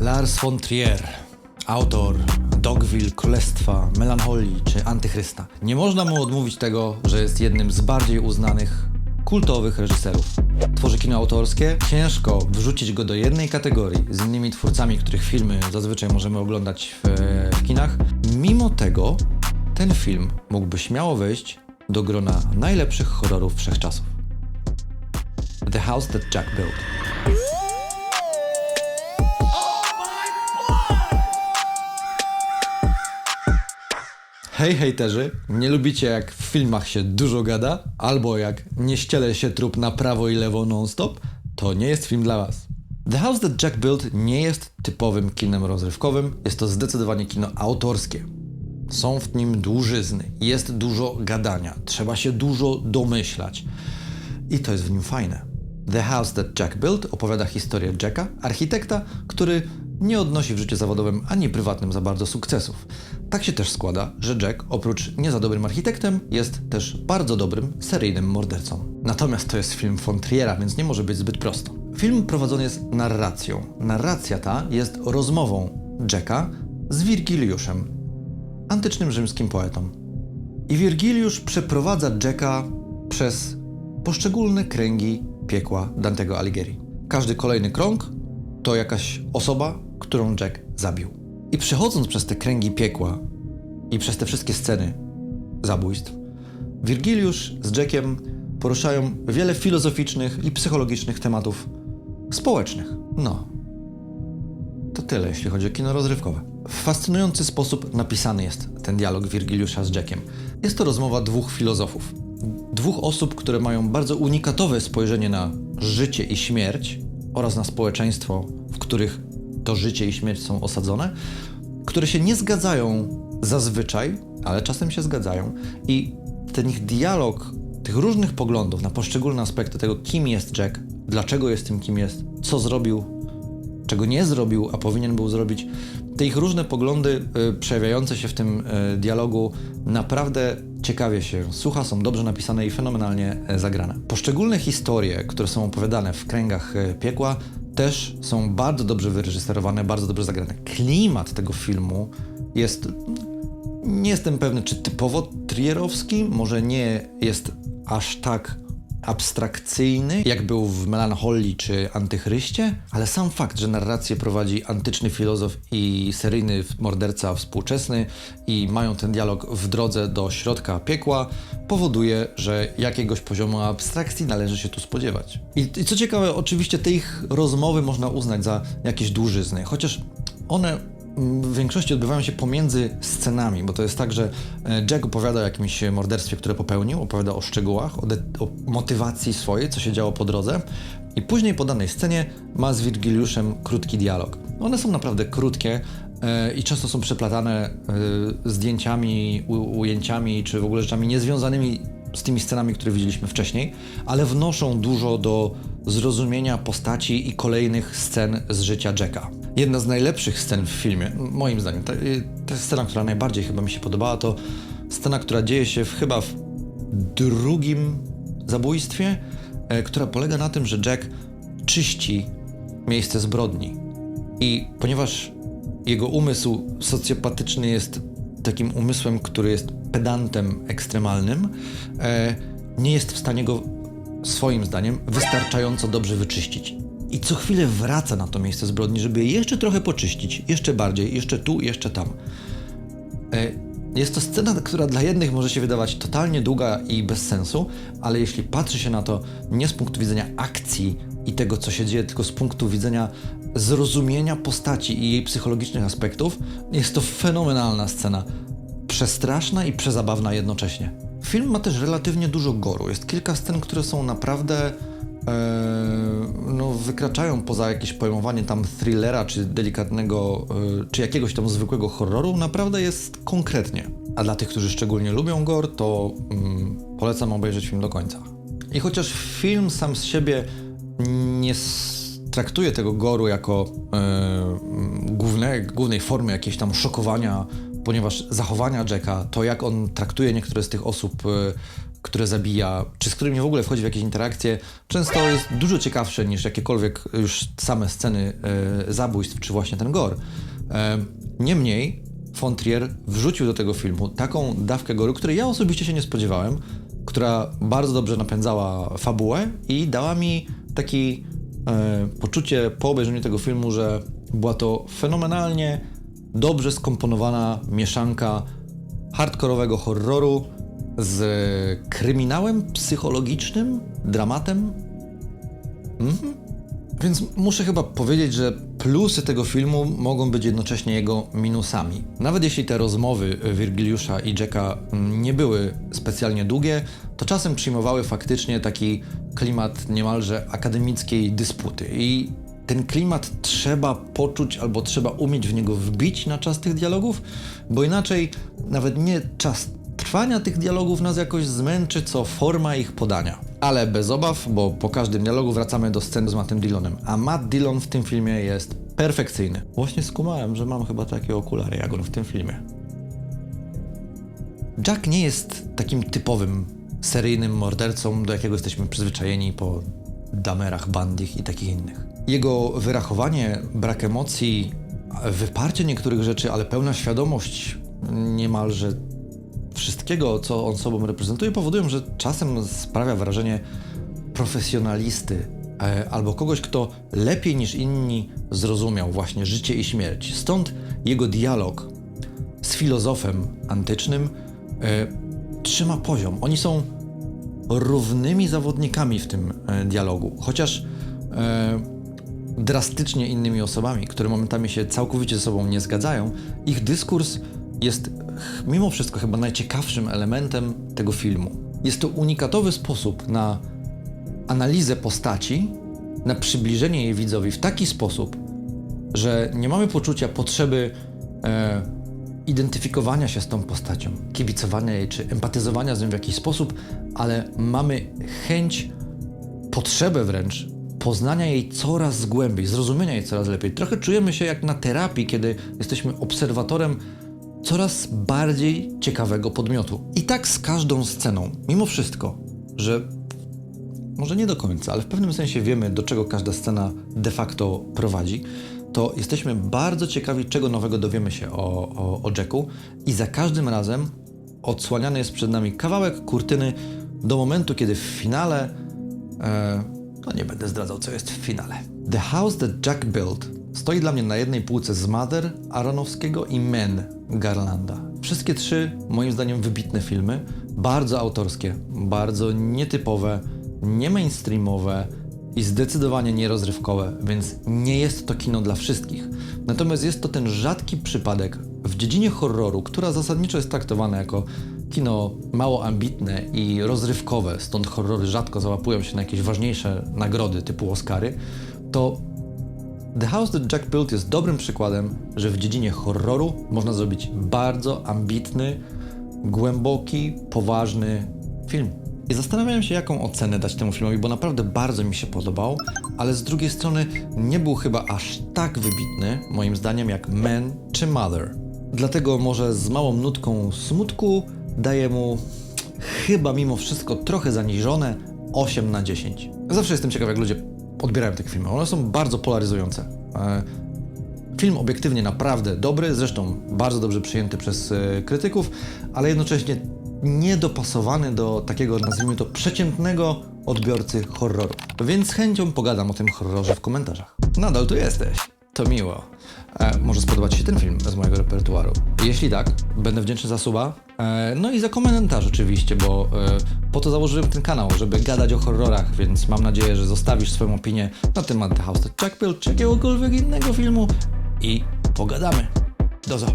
Lars von Trier, autor Dogville, Królestwa, Melancholii czy Antychrysta. Nie można mu odmówić tego, że jest jednym z bardziej uznanych, kultowych reżyserów. Tworzy kino autorskie, ciężko wrzucić go do jednej kategorii z innymi twórcami, których filmy zazwyczaj możemy oglądać w, w kinach. Mimo tego ten film mógłby śmiało wejść do grona najlepszych horrorów wszechczasów. The House That Jack Built. Hej hejterzy, nie lubicie jak w filmach się dużo gada, albo jak nie ściele się trup na prawo i lewo non-stop? To nie jest film dla was. The House That Jack Built nie jest typowym kinem rozrywkowym, jest to zdecydowanie kino autorskie. Są w nim dłużyzny, jest dużo gadania, trzeba się dużo domyślać. I to jest w nim fajne. The House That Jack Built opowiada historię Jacka, architekta, który nie odnosi w życiu zawodowym ani prywatnym za bardzo sukcesów. Tak się też składa, że Jack, oprócz nie za dobrym architektem, jest też bardzo dobrym seryjnym mordercą. Natomiast to jest film von Triera, więc nie może być zbyt prosto. Film prowadzony jest narracją. Narracja ta jest rozmową Jacka z Wirgiliuszem, antycznym rzymskim poetą. I Wirgiliusz przeprowadza Jacka przez poszczególne kręgi piekła Dantego Alighieri. Każdy kolejny krąg to jakaś osoba, którą Jack zabił. I przechodząc przez te kręgi piekła i przez te wszystkie sceny zabójstw, Wirgiliusz z Jackiem poruszają wiele filozoficznych i psychologicznych tematów społecznych. No, to tyle, jeśli chodzi o kino rozrywkowe. W fascynujący sposób napisany jest ten dialog Wirgiliusza z Jackiem. Jest to rozmowa dwóch filozofów. Dwóch osób, które mają bardzo unikatowe spojrzenie na życie i śmierć oraz na społeczeństwo, w których to życie i śmierć są osadzone, które się nie zgadzają zazwyczaj, ale czasem się zgadzają i ten ich dialog tych różnych poglądów na poszczególne aspekty tego, kim jest Jack, dlaczego jest tym, kim jest, co zrobił, czego nie zrobił, a powinien był zrobić. Te ich różne poglądy y, przejawiające się w tym y, dialogu naprawdę ciekawie się słucha, są dobrze napisane i fenomenalnie y, zagrane. Poszczególne historie, które są opowiadane w kręgach y, piekła, też są bardzo dobrze wyreżyserowane, bardzo dobrze zagrane. Klimat tego filmu jest. Nie jestem pewny, czy typowo trierowski, może nie jest aż tak abstrakcyjny, jak był w Melancholii czy Antychryście, ale sam fakt, że narrację prowadzi antyczny filozof i seryjny morderca współczesny i mają ten dialog w drodze do środka piekła, powoduje, że jakiegoś poziomu abstrakcji należy się tu spodziewać. I, i co ciekawe, oczywiście te ich rozmowy można uznać za jakieś dłużyzny, chociaż one w większości odbywają się pomiędzy scenami, bo to jest tak, że e, Jack opowiada o jakimś morderstwie, które popełnił, opowiada o szczegółach, o, o, motywacji swojej, co się działo po drodze i później po danej scenie ma z Virgiliuszem krótki dialog. One są naprawdę krótkie e, i często są przeplatane e, zdjęciami, ujęciami czy w ogóle rzeczami niezwiązanymi z tymi scenami, które widzieliśmy wcześniej, ale wnoszą dużo do zrozumienia postaci i kolejnych scen z życia Jacka. Jedna z najlepszych scen w filmie, moim zdaniem, ta, ta scena, która najbardziej chyba mi się podobała, to scena, która dzieje się w, chyba w drugim zabójstwie, e, która polega na tym, że Jack czyści miejsce zbrodni. I ponieważ jego umysł socjopatyczny jest takim umysłem, który jest pedantem ekstremalnym, e, nie jest w stanie go swoim zdaniem wystarczająco dobrze wyczyścić. I co chwilę wraca na to miejsce zbrodni, żeby je jeszcze trochę poczyścić, jeszcze bardziej, jeszcze tu, jeszcze tam. E, jest to scena, która dla jednych może się wydawać totalnie długa i bez sensu, ale jeśli patrzy się na to nie z punktu widzenia akcji i tego, co się dzieje, tylko z punktu widzenia zrozumienia postaci i jej psychologicznych aspektów, jest to fenomenalna scena. Przestraszna i przezabawna jednocześnie. Film ma też relatywnie dużo goru. Jest kilka scen, które są naprawdę e, no, wykraczają poza jakieś pojmowanie tam thrillera, czy delikatnego, e, czy jakiegoś tam zwykłego horroru. Naprawdę jest konkretnie. A dla tych, którzy szczególnie lubią gore, to mm, polecam obejrzeć film do końca. I chociaż film sam z siebie nie traktuje tego goru jako e, główne, głównej formy jakiejś tam szokowania ponieważ zachowania Jacka, to jak on traktuje niektóre z tych osób, które zabija, czy z którymi w ogóle wchodzi w jakieś interakcje, często jest dużo ciekawsze niż jakiekolwiek już same sceny e, zabójstw, czy właśnie ten gore. E, niemniej von Trier wrzucił do tego filmu taką dawkę goru, której ja osobiście się nie spodziewałem, która bardzo dobrze napędzała fabułę i dała mi taki e, poczucie po obejrzeniu tego filmu, że była to fenomenalnie dobrze skomponowana mieszanka hardkorowego horroru z kryminałem psychologicznym, dramatem. Mhm. Więc muszę chyba powiedzieć, że plusy tego filmu mogą być jednocześnie jego minusami. Nawet jeśli te rozmowy Virgiliusza i Jacka nie były specjalnie długie, to czasem przyjmowały faktycznie taki klimat niemalże akademickiej dysputy. I ten klimat trzeba poczuć albo trzeba umieć w niego wbić na czas tych dialogów, bo inaczej nawet nie czas trwania tych dialogów nas jakoś zmęczy, co forma ich podania. Ale bez obaw, bo po każdym dialogu wracamy do sceny z Mattem Dillonem, a Matt Dillon w tym filmie jest perfekcyjny. Właśnie skumałem, że mam chyba takie okulary jak on w tym filmie. Jack nie jest takim typowym seryjnym mordercą, do jakiego jesteśmy przyzwyczajeni po damerach, bandich i takich innych. Jego wyrachowanie, brak emocji, wyparcie niektórych rzeczy, ale pełna świadomość niemalże wszystkiego, co on sobą reprezentuje, powodują, że czasem sprawia wrażenie profesjonalisty e, albo kogoś, kto lepiej niż inni zrozumiał właśnie życie i śmierć. Stąd jego dialog z filozofem antycznym e, trzyma poziom. Oni są równymi zawodnikami w tym e, dialogu, chociaż e, drastycznie innymi osobami, które momentami się całkowicie ze sobą nie zgadzają, ich dyskurs jest mimo wszystko chyba najciekawszym elementem tego filmu. Jest to unikatowy sposób na analizę postaci, na przybliżenie jej widzowi w taki sposób, że nie mamy poczucia potrzeby e, identyfikowania się z tą postacią, kibicowania jej czy empatyzowania z nią w jakiś sposób, ale mamy chęć, potrzebę wręcz poznania jej coraz głębiej, zrozumienia jej coraz lepiej. Trochę czujemy się jak na terapii, kiedy jesteśmy obserwatorem coraz bardziej ciekawego podmiotu. I tak z każdą sceną, mimo wszystko, że może nie do końca, ale w pewnym sensie wiemy, do czego każda scena de facto prowadzi, to jesteśmy bardzo ciekawi, czego nowego dowiemy się o, o, o Jacku i za każdym razem odsłaniany jest przed nami kawałek kurtyny do momentu, kiedy w finale, e, no nie będę zdradzał, co jest w finale. The House That Jack Built stoi dla mnie na jednej półce z Mother Aronowskiego i Men Garlanda. Wszystkie trzy, moim zdaniem, wybitne filmy, bardzo autorskie, bardzo nietypowe, nie mainstreamowe i zdecydowanie nierozrywkowe, więc nie jest to kino dla wszystkich. Natomiast jest to ten rzadki przypadek w dziedzinie horroru, która zasadniczo jest traktowana jako kino mało ambitne i rozrywkowe, stąd horrory rzadko załapują się na jakieś ważniejsze nagrody typu Oscary, to The House That Jack Built jest dobrym przykładem, że w dziedzinie horroru można zrobić bardzo ambitny, głęboki, poważny film. I zastanawiałem się, jaką ocenę dać temu filmowi, bo naprawdę bardzo mi się podobał, ale z drugiej strony nie był chyba aż tak wybitny, moim zdaniem, jak Man czy Mother. Dlatego może z małą nutką smutku daję mu chyba mimo wszystko trochę zaniżone 8 na 10. Zawsze jestem ciekaw, jak ludzie odbierają te filmy. One są bardzo polaryzujące. E, Film obiektywnie naprawdę dobry, zresztą bardzo dobrze przyjęty przez e, krytyków, ale jednocześnie niedopasowany do takiego, nazwijmy to, przeciętnego odbiorcy horroru. Więc z chęcią pogadam o tym horrorze w komentarzach. Nadal tu jesteś. To miło. E, może spodobać się ten film z mojego repertuaru. Jeśli tak, będę wdzięczny za suba. E, no i za komentarz oczywiście, bo e, po to założyłem ten kanał, żeby gadać o horrorach, więc mam nadzieję, że zostawisz swoją opinię na temat The House That Jack Built czy jakiegokolwiek innego filmu i pogadamy. Do zo.